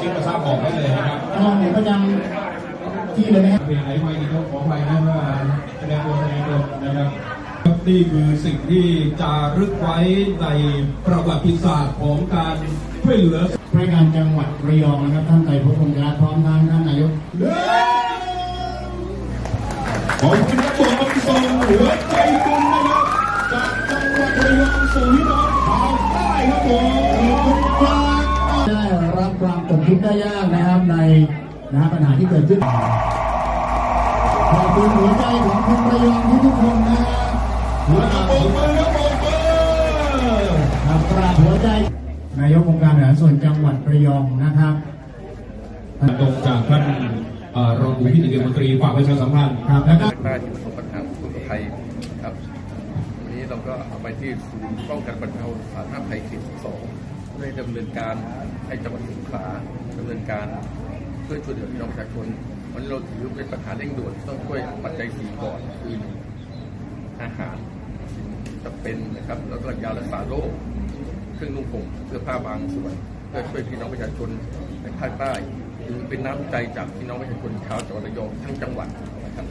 ช็คมาทราบบอกได้เลยนะครับลองเห็นประจำที่เลยไหมครับเพลงไหนไม่ต้องขอไปนะว่าแสดงตัวแสดงตนนะครับนี่คือสิ่งที่จารึกไว้ในประวัติศาสตร์ของการช่วยเหลือรายการจังหวัดระยองนะครับท่านไตรภพคงการพร้อมทั้งท่านนายกขอบคุณครับผมส่งหัวใจ ทุกข์ได้ยากนะครับในนะฮะปัญหาที่เกิดขึ้นขอบคุณหัวใจของคนระยองทุกๆคนนะฮะหัวใจโบกมือครับโบกมือครับกราบหัวใจนายกองค์การบริหารส่วนจังหวัดระยองนะครับตรงจากท่านเอ่อรองผู้พิธีมนตรีฝากประชาสัมพันธ์ครับแล้วก็ใต้ที่ประสบปัญหาอุทกภัยครับวันนี้เราก็เอาไปที่ศูนย์ป้องกันบรรเทาสาธารณภัยเขตสอง เพื่อดำเนินการให้จังหวัดสงขลาดำเนินการเพื่อช่วยเหลือพี่น้องประชาชนวันนี้เราถือเป็นปัญหาเร่งด่วนต้องช่วยปัจจัยสี่ก่อนคืออาหารจำเป็นนะครับ แล้วก็ยารักษาโรคเครื่องนุ่งห่มเสื้อผ้าบางส่วนเพื่อช่วยพี่น้องประชาชนในภาคใต้ถือเป็นน้ำใจจากพี่น้องประชาชนชาวจังหวัดระยองทั้งจังหวัดนะครับ